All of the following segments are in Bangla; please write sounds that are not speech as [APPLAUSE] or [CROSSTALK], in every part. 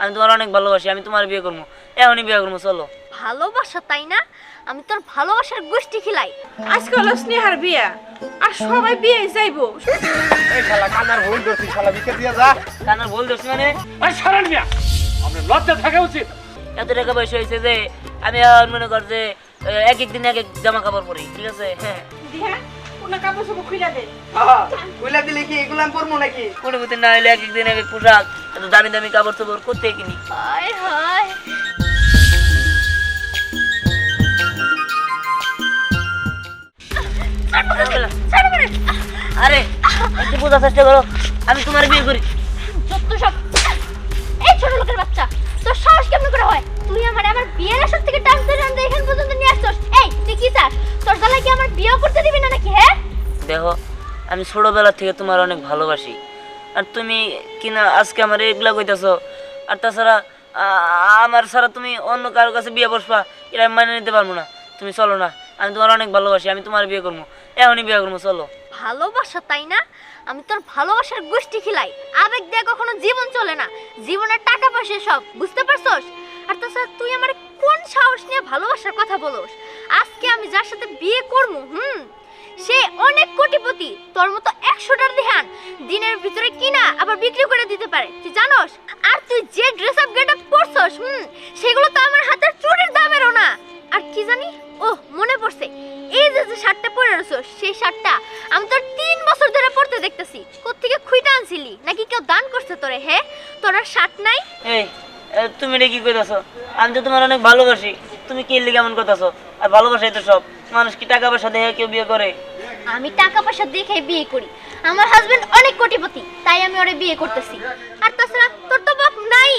আমি তোমার অনেক ভালোবাসি আমি তোমার বিয়ে করব। এখনই বিয়ে করব চলো। ভালোবাসা তাই না? আমি তোর ভালোবাসার গোষ্ঠী খিলাই। আজকে হলো স্নেহার বিয়া আর সবাই বিয়ে যাইবো এই শালা কানার ভুল করছি শালা বিকে দিয়ে যা। কানার ভুল ধরছি মানে? আর সারান মিয়া আপনার লজ্জা থাকা উচিত। এত টাকা পয়সা হয়েছে যে আমি আর মনে কর যে এক এক দিন এক এক জামা কাপড় পরি ঠিক আছে? হ্যাঁ দিহা কাপড় সব খুইলা দে। কইলা দিলে কি এগুলো আমি পরবো নাকি? কোনো মতে না হলে এক এক এক এক পোশাক এত দামি দামি কাপড় চোপড় করতে কিনি? হায় হায়। আরে একটু বোঝার চেষ্টা করো আমি তোমার বিয়ে করি। যত সব। এই ছোট লোকের বাচ্চা তোর সাহস কেমন করে হয়? তুই আমার আমার বিয়ের আসর থেকে টানতে টানতে এখান পর্যন্ত নিয়ে আসছস। এই তুই কি চাস? তোর কি আমার বিয়ে করতে দিবি না নাকি হ্যাঁ? দেখো আমি ছোটবেলা থেকে তোমার অনেক ভালোবাসি। আর তুমি কিনা আজকে আমার এগুলা কইতাছো আর তাছাড়া আমার ছাড়া তুমি অন্য কারোর কাছে বিয়ে বসবা এটা আমি মানে নিতে পারব না। তুমি চলো না আমি তোমার অনেক ভালোবাসি আমি তোমার বিয়ে করব। এখনই বিয়ে করব চলো। ভালোবাসা তাই না? আমি তোর ভালোবাসার গোষ্ঠী খিলাই। আবেগ দিয়ে কখনো জীবন চলে না। জীবনের টাকা পয়সা সব বুঝতে পারছস? আর তাছাড়া তুই আমার কোন সাহস নিয়ে ভালোবাসার কথা বলোস? আজকে আমি যার সাথে বিয়ে করব, হুম, সে অনেক কোটিপতি, তোর মতো একশোটার ধ্যান দিনের ভিতরে কিনা আবার বিক্রি করে দিতে পারে, তুই জানোস? আর তুই যে ড্রেস আপ গেট আপ পরছস, হুম, সেগুলো তো আমার হাতের চুরির দামেরও না। আর কি জানি? ও মনে পড়ছে, এই যে যে শার্টটা পরে রয়েছস, সেই শার্টটা আমি তোর তিন বছর ধরে পরতে দেখতেছি, কোত্থেকে খুইটা আনছিলি? নাকি কেউ দান করছে তোরে হে তোর আর শার্ট নাই? এই তুমি এটা কি কইতাছো? আমি তো তোমার অনেক ভালোবাসি। তুমি কি লিগে এমন করতেছো? আর ভালোবাসাই তো সব। মানুষ কি টাকা পয়সা দেখে কেউ বিয়ে করে? আমি টাকা পয়সা দেখে বিয়ে করি। আমার হাজবেন্ড অনেক কোটিপতি, তাই আমি ওরে বিয়ে করতেছি। আর তাছাড়া তোর তো বাপ নাই।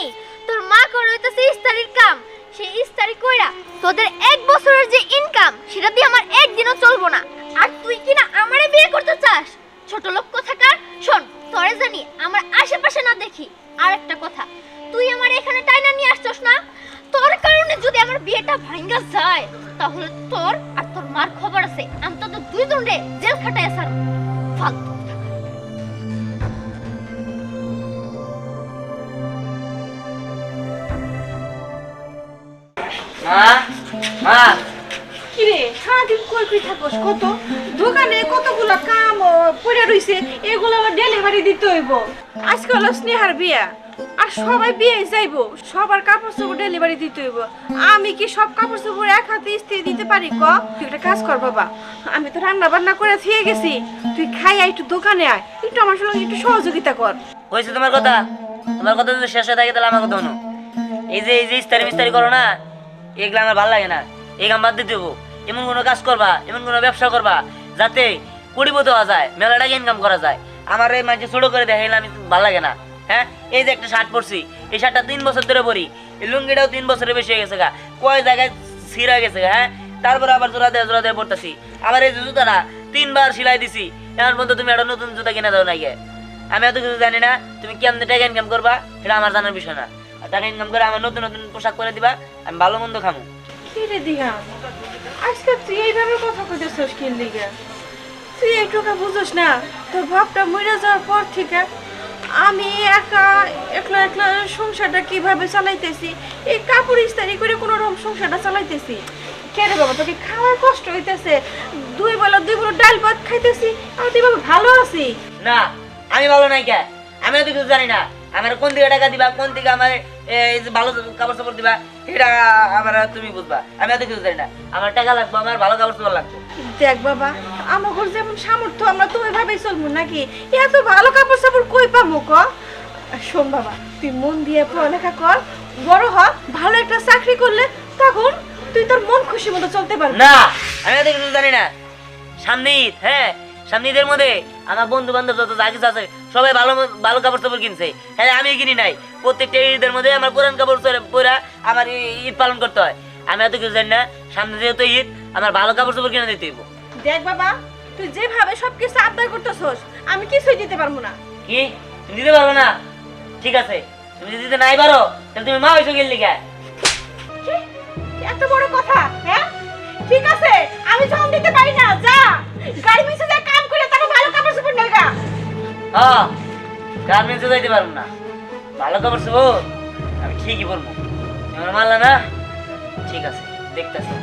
তোর মা করে হইতেছে ইস্তারির কাম। সেই ইস্তারি কইরা তোদের এক বছরের যে ইনকাম সেটা দিয়ে আমার একদিনও চলবো না। আর তুই কি না আমারে বিয়ে করতে চাস? ছোট লোক কোথাকার শোন, তোরে জানি, আমার আশেপাশে না দেখি। আর একটা কথা, তুই আমার এখানে টাইনা নিয়ে আসছস না? তোর কারণে যদি আমার বিয়েটা ভাঙ্গা যায় তাহলে তোর আর তোর মার খবর আছে। আমি তো দুই দণ্ডে জেল খাটায় স্যার ফালতু মা মা। কিরে সারাদিন কই কই থাকস? কত? দোকানে কতগুলো কাম পড়ে রইছে এগুলো আবার ডেলিভারি দিতে হইব। আজকে হলো স্নেহার বিয়া। আর সবাই বিয়ে যাইবো, সবার কাপড় চোপড় ডেলিভারি দিতে হইব। আমি কি সব কাপড় চোপড় এক হাতে দিতে পারি, ক? তুই একটা কাজ কর, বাবা। আমি তো রান্না বান্না করে গেছি। তুই খাই একটু দোকানে আয়। একটু আমার সঙ্গে একটু সহযোগিতা কর। তোমার কথা? তোমার কথা যদি শেষ হয়ে থাকে তাহলে আমার কথা এই যে এই যে ইস্তারি মিস্তারি করো না, এগুলো আমার ভালো লাগে না। এই বাদ দিতে হব এমন কোনো কাজ করবা, এমন কোনো ব্যবসা করবা, যাতে কোটিপতি হওয়া যায় মেলা ইনকাম করা যায়। আমার এই মাঝে ছোট করে দেখে আমি ভালো লাগে না। হ্যাঁ এই যে একটা শার্ট পরছি। এই শার্টটা তিন বছর ধরে পরি। এই লুঙ্গিটাও তিন বছরের বেশি হয়ে গেছে গা। কয় জায়গায় ছিঁড়া গেছে হ্যাঁ? তারপরে আবার জোড়া দেয় জোড়া দেয় পড়তেছি আবার এই জুতাটা তিনবার সেলাই দিছি। এমন পর্যন্ত তুমি একটা নতুন জুতা কিনে দাও না গিয়ে আমি এত কিছু জানি না, তুমি কেমনে টাকা ইনকাম করবা, সেটা আমার জানার বিষয় না। আর টাকা ইনকাম করে আমার নতুন নতুন পোশাক করে দিবা, আমি ভালো মন্দ খামো। তুই এইভাবে কথা বুঝোস না, তোর ভাবটা মরে যাওয়ার পর থেকে আমি একা, একলা একলা সংসারটা কীভাবে চালাইতেছি? এই কাপড় ইস্তারি করে কোনো রকম সংসারটা চালাইতেছি। কেন বাবা, তোকে খাওয়ার কষ্ট হইতেছে। দুই বেলা দুই বেলা ডাল ভাত খাইতেছি। আমি তুই বাবা ভালো আছি। না, আমি ভালো নাই কে? আমি তো কিছু জানি না। আমার কোন দিকে টাকা দিবা, কোন দিকে আমার এই যে ভালো কাপড় চাপড় দিবা এটা আমার তুমি বুঝবা। আমি এত কিছু জানি না। আমার টাকা লাগবে আমার ভালো কাপড় চাপড় লাগবে। দেখ বাবা আমার যেমন সামর্থ্য আমরা তো ওইভাবেই চলবো নাকি? এত ভালো কাপড় চাপড় কই পাবো ক? শোন বাবা তুই মন দিয়ে পড়ালেখা কর বড় হ ভালো একটা চাকরি করলে তখন তুই তোর মন খুশি মতো চলতে পারবি। না আমি এত কিছু জানি না। সামনে হ্যাঁ সামনে মধ্যে আমার বন্ধু বান্ধব যত যা কিছু আছে সবাই ভালো ভালো কাপড় চাপড় কিনছে। হ্যাঁ আমি কিনি নাই। প্রত্যেকটা ঈদের মধ্যে আমার পুরান কাপড় চড়ে- পরা আমার ঈদ পালন করতে হয়। আমি এত কিছু জানি না সামনে যেহেতু ঈদ আমার ভালো কাপড় চাপড় কিনে দিতে হইব। দেখ বাবা তুই যেভাবে সবকিছু আবদার করতেছস আমি কিছুই দিতে পারব না। কি? তুমি দিতে পারবে না? ঠিক আছে তুমি যদি দিতে নাই পারো তাহলে তুমি মা হয়েছো গেলি কে? এত বড় কথা হ্যাঁ? ঠিক আছে আমি যখন দিতে পারি না যা। গাড়ি মিশে যা কাম করে তারপর ভালো কাপড় চোপড় নেগা। হ্যাঁ গার্মেন্টসে যাইতে পারব না। ভালো কাপড় চাপড় আমি ঠিকই বলব। আমার না ঠিক আছে, দেখতেছি।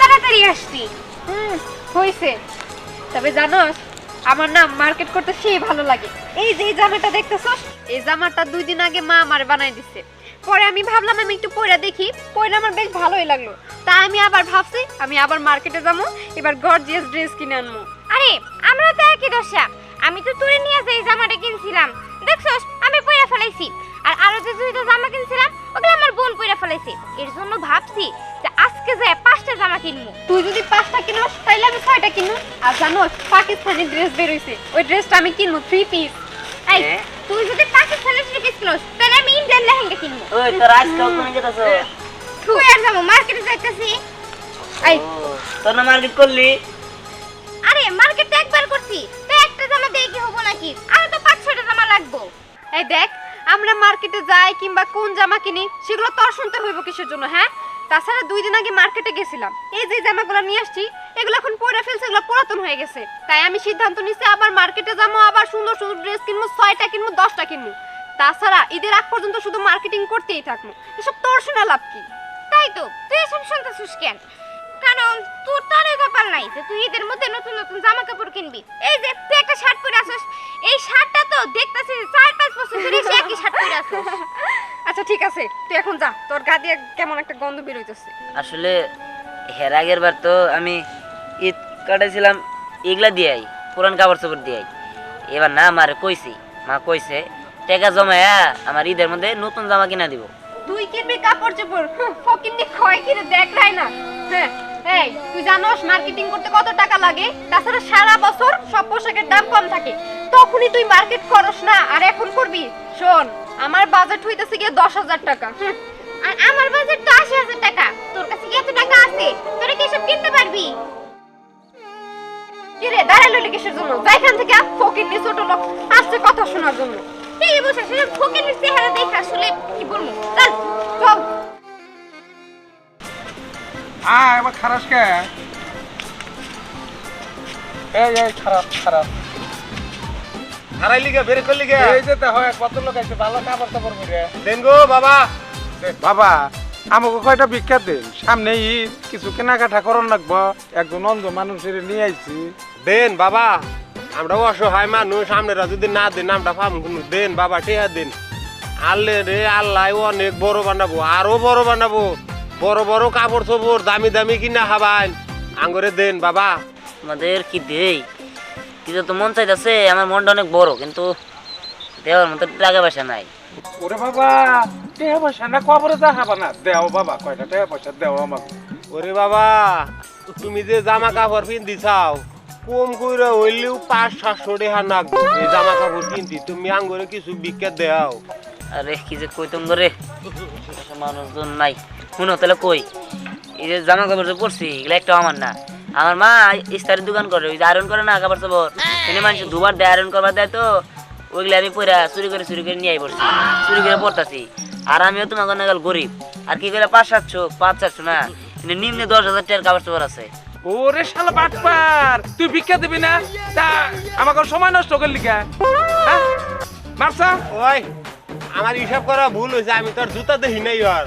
তাড়াতাড়ি আসছি। তবে জানোস, আমার মার্কেট করতে সেই ভালো লাগে। এই যে জামাটা এই জামাটা দুই দিন আগে মা আমার বানাই দিছে। পরে আমি ভাবলাম আমি একটু পয়রা দেখি। পয়রা আমার বেশ ভালোই লাগল। তা আমি আবার ভাবছি আমি আবার মার্কেটে যাব এবার গর্জিয়াস ড্রেস কিনে আনব। আরে আমরা তো একই দশা। আমি তো তোরে নিয়ে যাই জামাটা কিনছিলাম। দেখছস আমি পয়রা ফেলাইছি। আর আরও যে দুইটা জামা কিনছিলাম ওগুলো আমার বোন পয়রা ফেলাইছে। এর জন্য ভাবছি যে আজকে যায় পাঁচটা জামা কিনবো। তুই যদি পাঁচটা কিনোস তাইলে আমি ছয়টা কিনবো। আর জানোস পাকিস্তানি ড্রেস বের হইছে। ওই ড্রেসটা আমি কিনবো থ্রি পিস এই হ্যাঁ? তুই যদি পাকিস্তানি থ্রি পিস কিনোস তাহলে আমি ইন্ডিয়ান লেহেঙ্গা কিনবো। ওই তোর আজকাল কোন যেতেছ? তুই আর যাব মার্কেটে যাইতেছি। এই। তোর না মার্কেট করলি? আরে মার্কেটে একবার করছি। তো একটা জামা দিয়ে কি হব নাকি? আর তো পাঁচ ছয়টা জামা লাগবো। এই দেখ আমরা মার্কেটে যাই কিংবা কোন জামা কিনি সেগুলো তোর শুনতে হইব কিসের জন্য হ্যাঁ? তাছাড়া দুই দিন আগে মার্কেটে গেছিলাম। এই যে জামাগুলো নিয়ে আসছি এগুলো এখন পরে ফেলছে এগুলো পুরাতন হয়ে গেছে। তাই আমি সিদ্ধান্ত নিচ্ছি আবার মার্কেটে যাব আবার সুন্দর সুন্দর ড্রেস কিনবো ছয়টা কিনবো দশটা কিনবো। তাছাড়া ঈদের আগ পর্যন্ত শুধু মার্কেটিং করতেই থাকব। এসব তোর শোনা লাভ কি? তাই তো, তুই এসব শুনতেছিস কেন? কারণ তোর তো এই কপাল নাই যে তুই ঈদের মধ্যে নতুন নতুন জামা কাপড় কিনবি। এই যে, তুই একটা শার্ট পরে আসিস। এই শার্টটা তো দেখতাছি চার পাঁচ বছর ধরে সে একই শার্ট পরে আসিস আচ্ছা ঠিক আছে, তুই এখন যা। তোর গা দিয়ে কেমন একটা গন্ধ বের হইতেছে। আসলে হের আগের বার তো আমি ঈদ কাটাইছিলাম, এগুলা দিয়াই, পুরান কাপড় চোপড় দিয়াই। এবার না আমার কইছি, মা কইছে টাকা জমায়া আমার ঈদের মধ্যে নতুন জামা কিনা দিব। তুই কিনবি কাপড় চোপড়? ফকিন্নি খয় কিনে দেখ রাই না। হ্যাঁ এই, তুই জানোস মার্কেটিং করতে কত টাকা লাগে? তাছাড়া সারা বছর সব পোশাকের দাম কম থাকে। তখনই তুই মার্কেট করস না, আর এখন করবি? শোন, আমার বাজেট হইতেছে গিয়ে দশ হাজার টাকা আর আমার বাজেট তো আশি হাজার টাকা। তোর কাছে কি এত টাকা আছে? তোরা কি সব কিনতে পারবি? কিরে দাঁড়াল কিসের জন্য? যাইখান থেকে ফকিন্নি ছোট লোক, আসছে কথা শোনার জন্য। এই বসে ফকিন্নির চেহারা দেখে আসলে কি বলব? চল চল। আয় আমার খারাপ কে? এই এই খারাপ খারাপ। হারাই লিগে বের করলি গে। এই যে তো হয় কত লোক আছে ভালো দেন গো বাবা। বাবা আমাকে কয়টা ভিক্ষা দেন? সামনে ঈদ কিছু কেনাকাটা করন লাগবো। একজন অন্ধ মানুষের নিয়ে আইছি। দেন বাবা। আমরা অসহায় মানুষ আপনারা যদি না দেন আমরা পাম কোনো দেন বাবা টেহা দেন। আল্লে রে আল্লাহ অনেক বড় বানাবো আরও বড় বানাবো। বড় বড় কাপড় চোপড় দামি দামি কিনা খাবান আঙ্গরে দেন বাবা। আমাদের কি দেই? কিন্তু তো মন চাইতেছে আমার মনটা অনেক বড় কিন্তু দেওয়ার মতো টাকা পয়সা নাই। ওরে বাবা টাকা পয়সা না কবরে দেখাবা না। দেও বাবা কয়টা টাকা পয়সা দেও আমাকে। ওরে বাবা তুমি যে জামা কাপড় পিন্দি চাও কম কইরা হইলেও পাঁচ জামা কাপড় কিনতি তুমি আঙ্গরে কিছু দেও। আরে, কি যে করে মানুষজন নাই। শুনো তাহলে কই? এই যে জামা কাপড় এগুলো একটা আমার না। আমার মা দোকান করে, ওই যে আয়রন করে না কাপড় চাপড়? এনে মানুষ দুবার দেয়, আয়রন করবার দেয় তো, ওইগুলো আমি পরে চুরি করে চুরি করে নিয়ে পড়ছি চুরি করে পড়তাছি আর আমিও তোমাকে নাগাল গরিব। আর কি করে পাঁচ সাতশো পাঁচ সাতশো না নিম্নে দশ হাজার টাকার কাপড় চাপড় আছে। ওরে শালা বাটপার তুই ভিক্ষা দিবি না? তা আমাকে সময় নষ্ট করলি কে? হ্যাঁ? মারসা ওই আমার হিসাব করা ভুল হয়েছে আমি তোর জুতা দেখি নাই আর।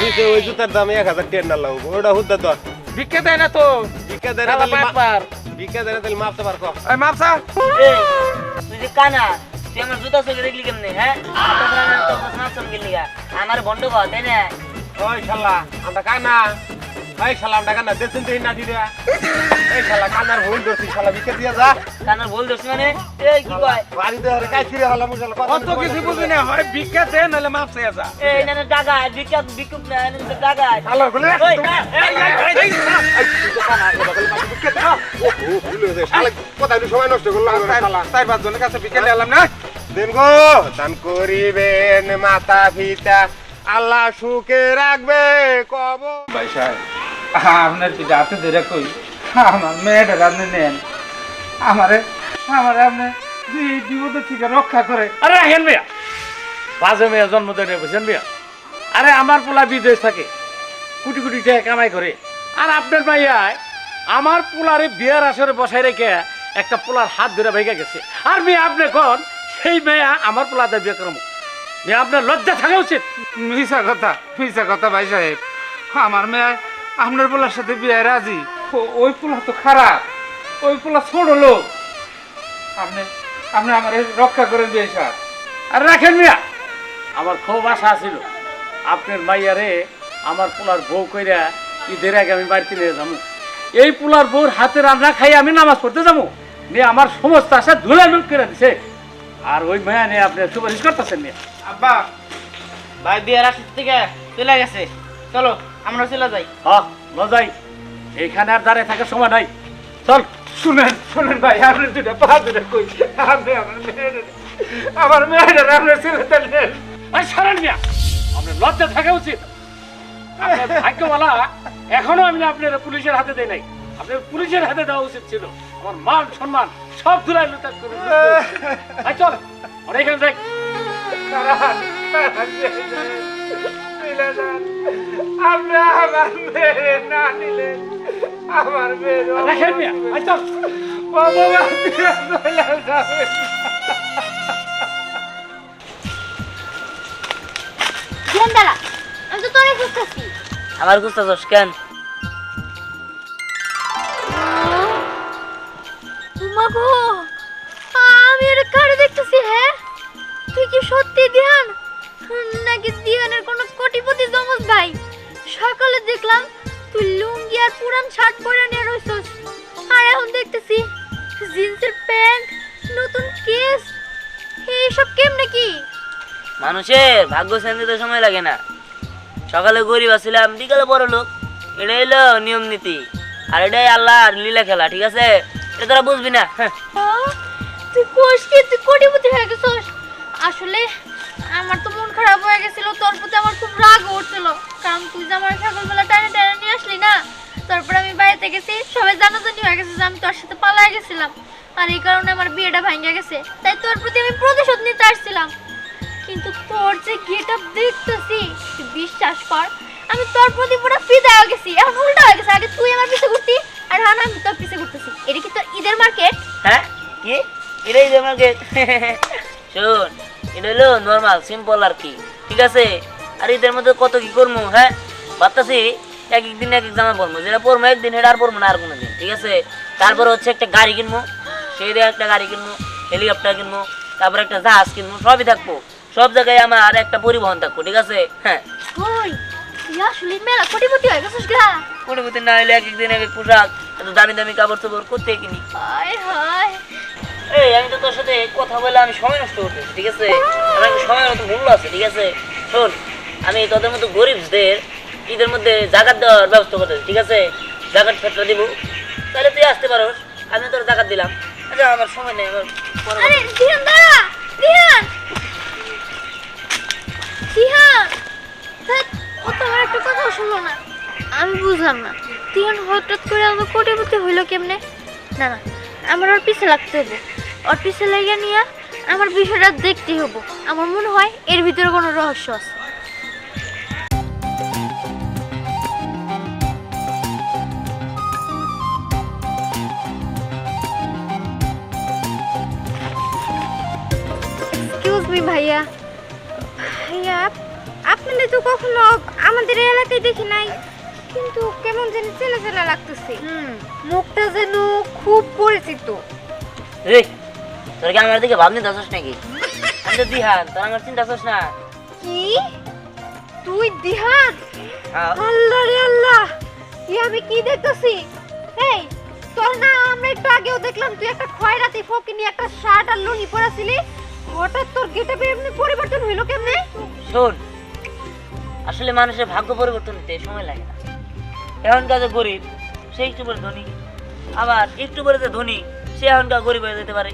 নিচে ওই জুতার দাম এক হাজার টেন না লাগবো ওটা হুদ্দা তোর। ভিক্ষা দেয় না তো? ভিক্ষা দেয় না বাটপার। ভিক্ষা দেয় না তাহলে মাপতে পারকো এই মাপসা তুই যে কানা তুই আমার জুতা চোখে দেখলি কেমনি হ্যাঁ? আমার বন্ধ কর তাই না? ওই শালা আমরা কানা। ওই শালা আমরা কানা দেখছেন তো এই নাতি এই শালা কানার ভুল ধরছি শালা ভিক্ষা দিয়া যা কানার ভুল ধরছি মানে এই কি কয় বাড়িতে হরে কাই ফিরে হলাম শালা কথা অত কিছু বুঝি না হয় ভিক্ষা দে নাহলে মাপসা যা এই না না টাকা বিকুপ না না না টাকা শালা বলে এই, এই, এই, ও ভুল হয়েছে শালা কথা সময় নষ্ট করলাম শালা তাই পাঁচ জনের কাছে ভিক্ষা নিলাম না দেন গো দান করিবেন মাতা পিতা আল্লাহ সুখে রাখবে কব ভাই সাহেব আপনার কি রাতে ধরে কই? আমার মেয়েটা আপনি নেন। আমারে আমারে আপনি বিপদ থেকে রক্ষা করে আরে রাখেন ভাইয়া। বাজে মেয়ে জন্ম দেয় বুঝছেন মিয়া আরে আমার পোলা বিদেশ থাকে। কোটি কোটি টাকা কামাই করে। আর আপনার ভাইয়ায় আমার পোলারে বিয়ার আসরে বসাই রেখে একটা পোলার হাত ধরে ভেঙে গেছে। আর মেয়ে আপনি কোন? সেই মেয়ে আমার পোলাতে বিয়ে করব। মেয়ে আপনার লজ্জা থাকা উচিত। মিশা কথা মিশা কথা ভাই সাহেব। আমার মেয়ে আপনার পোলার সাথে বিয়ে রাজি? ওই পোলা তো খারাপ। ওই পোলা ছোট লোক। আপনি আপনি আমার রক্ষা করেন বিয়ে সাহেব আর রাখেন মিয়া। আমার খুব আশা ছিল আপনার মাইয়ারে আমার পোলার বউ কইরা ঈদের আগে আমি বাড়িতে নিয়ে যাব। এই পোলার বউর হাতে রান্না খাই আমি নামাজ পড়তে যাব। নিয়ে আমার সমস্ত আশা ধুলে লুট করে দিছে। আর ওই মায়া নিয়ে আপনি সুপারিশ করতেছেন নিয়ে আব্বা ভাই বিয়ার আসতে থেকে চলে গেছে। চলো, আমরা চলে যাই। হ্যাঁ লজাই এইখানে আর দাঁড়িয়ে থাকার সময় নাই। চল, শুনেন শুনেন ভাই আপনি দুটা পা দুটা কই? আপনি আমার মেয়ের আমার মেয়ের, আপনার ছেলেটা নেন। ভাই সরেন মিয়া, আপনার লজ্জা থাকা উচিত। আপনার ভাগ্যমালা এখনও আমি আপনার পুলিশের হাতে দেই নাই। আপনার পুলিশের হাতে দেওয়া উচিত ছিল। আমার মান, সম্মান সব ধুলাই লুটার করে ভাই, চল, আমরা এখানে যাই। আপনি আমার মেয়ে না নিলেন আমার মেয়ের ভগবান চলে। যাবে খুঁজতেছি। কেন? দেখলাম তুই লুঙ্গি আর পুরান শার্ট পরে নিয়ে রইছস। আর এখন দেখতেছি জিন্সের প্যান্ট নতুন কেস। এইসব কেমনে কি? মানুষের ভাগ্য শান্তিতে সময় লাগে না। সকালে গরিব আসছিলাম বিকালে বড় লোক। এটা হলো নিয়ম নীতি। আর এটাই আল্লাহর লীলা খেলা ঠিক আছে? এটা তোরা বুঝবি না হ্যাঁ। তুই কোষ কি? তুই কোটিপতি হয়ে গেছিস। আসলে আমার তো খারাপ হয়ে গেছিল, তোর প্রতি আমার খুব রাগ উঠছিল। কারণ তুই যে আমার সকালবেলা টানে টানে নিয়ে আসলি না, তারপর আমি বাড়িতে গেছি, সবাই জানাজানি হয়ে গেছে যে আমি তোর সাথে পালায় গেছিলাম। আর এই কারণে আমার বিয়েটা ভাঙে গেছে, তাই তোর প্রতি আমি প্রতিশোধ নিতে আসছিলাম। কিন্তু তোর যে গেট আপ দেখতেছি বিশ্বাস কর, আমি তোর প্রতি পুরো ফিদা হয়ে গেছি, এখন উল্টা হয়ে গেছে, আগে তুই আমার পিছে ঘুরতি, আর এখন আমি তোর পিছে ঘুরতেছি। এটা কি তোর ঈদের মার্কেট? হ্যাঁ? কি? এটাই যে আমাকে [LAUGHS] শোন এটা হলো নর্মাল সিম্পল আর কি। ঠিক আছে? আর এদের মধ্যে কত কি করব হ্যাঁ? ভাবতেছি এক একদিন এক এক জামা পরবো যেটা পরবো একদিন সেটা আর পরবো না আর কোনো দিন ঠিক আছে? তারপরে হচ্ছে একটা গাড়ি কিনবো সেই দিয়ে একটা গাড়ি কিনবো হেলিকপ্টার কিনবো তারপরে একটা জাহাজ কিনবো সবই থাকব। সব জায়গায় আমার একটা পরিবহন থাকব ঠিক আছে? হ্যাঁ। কোটিপতি না হলে এক একদিন এক এক পোশাক এত দামি দামি কাপড় চোপড় করতে কিনি? এই আমি তো তোর সাথে কথা বলে আমি সময় নষ্ট করতেছি ঠিক আছে? আমার একটা সময় মতো মূল্য আছে ঠিক আছে? শোন আমি তোদের মতো গরিবদের ঈদের মধ্যে জাকাত দেওয়ার ব্যবস্থা করতেছি ঠিক আছে? জাকাত ফেটটা দিব। তাহলে তুই আসতে পারোস আমি তোর জাকাত দিলাম। আচ্ছা আমার সময় নেই আমার আরে আমি বুঝলাম না দিহান হঠাৎ করে আমার কোটিপতি হইল কেমনে? না না আমার ওর পিছে লাগতে হবে। ওর পিছে লেগে নিয়ে আমার বিষয়টা দেখতে হব আমার মনে হয় এর ভিতরে কোনো রহস্য আছে। এক্সকিউজ মি ভাইয়া। ভাইয়া আপনাদের তো কখনো আমাদের এলাকায় দেখি নাই। কিন্তু কেমন যেন চেনা চেনা লাগতেছে। হুম। মুখটা যেন খুব পরিচিত। তোর কি আমার দিকে ভাবনি দাসস নাকি? আমি তো দিহান তোর আমার চিন্তা করছ না। কি? তুই দিহান? হ্যাঁ। আল্লাহ রে আল্লাহ কি আমি কি দেখতেছি? এই তোর না আমরা একটু আগেও দেখলাম তুই একটা খয়রাতি ফকিনি একটা শার্ট আর লুঙ্গি পরেছিলি। হঠাৎ তোর গেটআপে এমনি পরিবর্তন হইল কেমনে? শোন আসলে মানুষের ভাগ্য পরিবর্তন হতে সময় লাগে না। এখনকার যে গরিব সে একটু পরে ধনী। আবার একটু পরে যে ধনী সে এখনকার গরিব হয়ে যেতে পারে।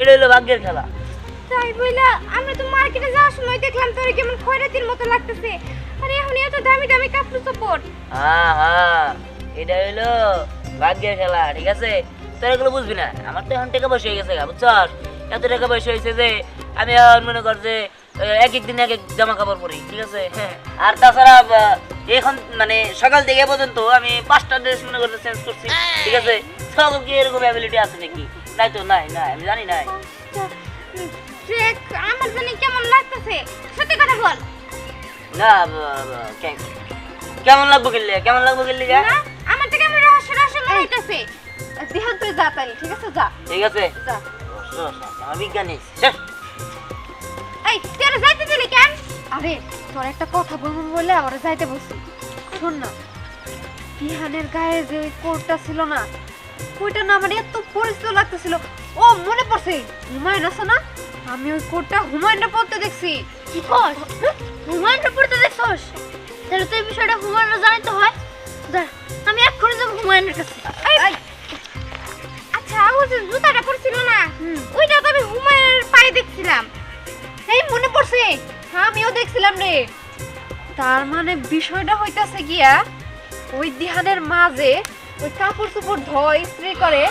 এটা হলো ভাগ্যের খেলা। তাই বইলা আমরা তো মার্কেটে যাওয়ার সময় দেখলাম তোর কেমন খয়রাতির মতো লাগতেছে। আরে এখন এত দামি দামি কাপড় চোপড়। হ্যাঁ হ্যাঁ এটা হলো ভাগ্যের খেলা ঠিক আছে? তোর এগুলো বুঝবি না। আমার তো এখন টাকা পয়সা হয়ে গেছে বুঝছস? এত টাকা পয়সা হয়েছে যে আমি এখন মনে কর যে এক এক দিন এক এক জামা কাপড় পরি ঠিক আছে? হ্যাঁ [LAUGHS] আর তাছাড়া এখন মানে সকাল থেকে পর্যন্ত আমি পাঁচটা ড্রেস মনে করতে চেঞ্জ করছি ঠিক আছে? সব কি এরকম অ্যাবিলিটি আছে নাকি? নাই তো নাই নাই আমি জানি নাই। আমার জানি কেমন লাগতেছে। সত্যি কথা বল। না কেমন লাগবো কিনলে? কেমন লাগবো কিনলে যা? আমার থেকে আমার রহস্য রহস্য মনে হইতেছে। দিহান তুই যা তাই ঠিক আছে? যা। ঠিক আছে? যা। আমার বিজ্ঞানী এই তুই আর যাইতে দিলি কেন? আরে তোর একটা কথা বলব বলে আবার যাইতে বসছি শোন না দিহানের গায়ে যে কোটটা ছিল না ওইটা না আমার এত পরিচিত লাগতেছিল। ও মনে পড়ছে হুমায়ুন আছে না? আমি ওই কোটটা হুমায়ুনটা পড়তে দেখছি। কি কর হুমায়ুনটা পড়তে দেখছস? তাহলে তো এই বিষয়টা হুমায়ুনরা জানাইতে হয়। আমি এক্ষুনি যাব হুমায়ুনের কাছে। আচ্ছা ও যে জুতাটা পরছিল না? ওইটা তো আমি হুমায়ুনের পায়ে দেখছিলাম। এই মনে পড়ছে। আমিও দেখছিলাম রে। তার মানে বিষয়টা হইতাছে গিয়া ওই দিহানের মাঝে ওই কাপড় চোপড় ধয় ইস্ত্রি করে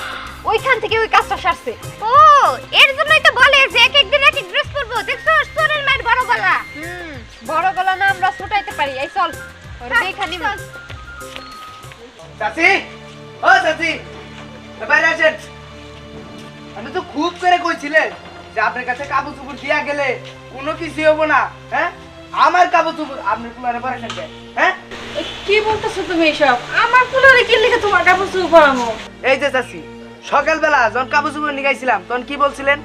ওইখান থেকে ওই কাজটা সারছে। ও এর জন্যই তো বলে যে এক একদিন এক এক ড্রেস পরবো। দেখছ সোনের মায়ের বড় গলা। হুম বড় গলা না আমরা ছোটাইতে পারি। এই চল দেখানি চাচি ও চাচি বাইরে আসেন। আমি তো খুব করে কইছিলেন যে আপনার কাছে কাপড় চুপুর দিয়া গেলে কোনো কিছু হব না হ্যাঁ? আমার কাপড় চুপুর আপনি কুলারে পড়েছেন কে হ্যাঁ? কি বলতেছো তুমি এসব? আমার কুলারে কি লিখে তোমার কাপড় চুপ পরামো? এই যে চাচি সকালবেলা যখন কাপড় চুপুর নিগাইছিলাম তখন কি বলছিলেন?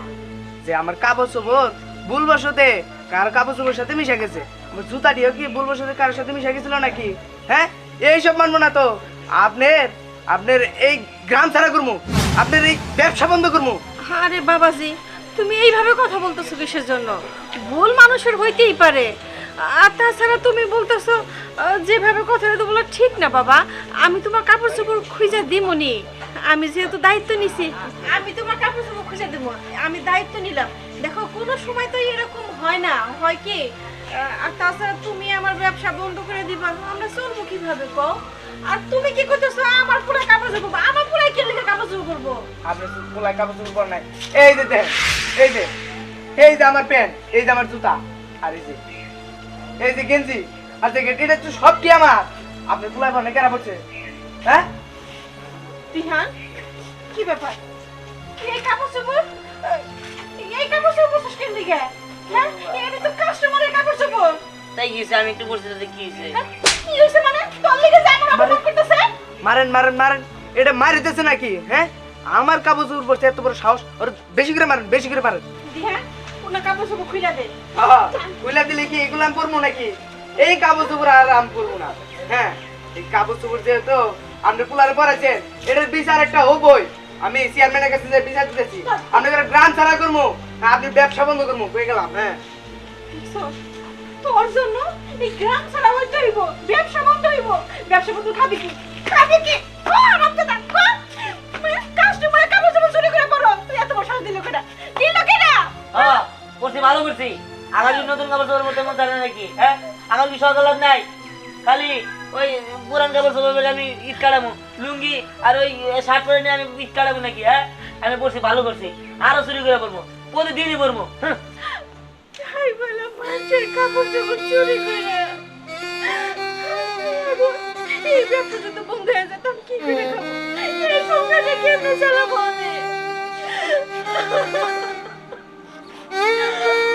যে আমার কাপড় চুপুর ভুলবশতে কার কাপড় চুপুর সাথে মিশে গেছে। আমার জুতাটিও কি ভুলবশতে কারোর সাথে মিশে গেছিল নাকি? হ্যাঁ? এইসব মানবো না তো। আপনার আপনার এই গ্রাম ছাড়া করব আপনার এই ব্যবসা বন্ধ করব আরে বাবাজি তুমি এইভাবে কথা বলতেছো কিসের জন্য? ভুল মানুষের হইতেই পারে। আর তাছাড়া তুমি বলতেছো যেভাবে কথাটা তো বলা ঠিক না বাবা। আমি তোমার কাপড় চোপড় খুঁজে দিমনি। আমি যেহেতু দায়িত্ব নিছি, আমি তোমার কাপড় চোপড় খুঁজে দিব আমি দায়িত্ব নিলাম। দেখো, কোনো সময় তো এরকম হয় না। হয় কি? আর তাছাড়া তুমি আমার ব্যবসা বন্ধ করে দিবা। আমরা চলবো কীভাবে কও আর তুমি কি করতেছো? আমার পুরো কাপড় চোপড় আমার পুরো কে লিখে কাপড় চোপড় করব আপনি পোলাই কাপড় চোপড় নাই। এই যে দেখেন এই যে এই যে আমার প্যান্ট, এই যে আমার জুতা। আর এই যে এই যে গেঞ্জি আর তো সব কি আমার। আপনি পোলাই কেন পড়ছে? হ্যাঁ? তিহান কি ব্যাপার? এই কাপড় চোপড় এই কাপড় চোপড় কেন দিকে হ্যাঁ? এটা তো কাস্টমারের কাপড় চোপড়। তাই গিয়েছে আমি একটু করছি তাতে কি হয়েছে? হ্যাঁ? কি হইছে মানে? তোর লিগে আমার অপমান করতেছে? মারেন মারেন মারেন। এটা মারিতেছে নাকি? হ্যাঁ? আমার কাপড় চোপড় পরছে এত বড় সাহস? ওর বেশি করে মারেন বেশি করে মারেন। দিহা কোন কাপড় চোপড় খুলে দে খুলে দিলে কি এগুলো আমি পরবো নাকি? এই কাপড় চোপড় আর আমি পরবো না। হ্যাঁ এই কাপড় চোপড় যেহেতু আপনি কুলারে পরেছেন এটার বিচার একটা হবই। আমি চেয়ারম্যানের কাছে যে বিচার দিতেছি আপনাকে গ্রাম ছাড়া করব না আপনি ব্যবসা বন্ধ করব হয়ে গেলাম হ্যাঁ? তোর জন্য এই গ্রাম ছাড়া হইতে হইব ব্যবসা বন্ধ হইব। ব্যবসা বন্ধ খাবি কি? খাবি কি? কাস্টমারের কাপড় চোপড় চুরি করে পড়ো এত বড় দিল কেনা দিল কেনা হ্যাঁ করছি, ভালো করছি। আমার নতুন কাপড় চোপড় মধ্যে মধ্যে নাকি? হ্যাঁ? আমার কি সকাল নাই। খালি ওই পুরান কাপড় চোপড় বলে আমি ঈদ কাটাবো, লুঙ্গি আর ওই শার্ট পরে নিয়ে আমি ঈদ কাটাবো নাকি হ্যাঁ? আমি পড়ছি ভালো করছি। আরও চুরি করে পড়ব প্রতিদিনই পড়ব কাপড় চোপড় চালাবো Música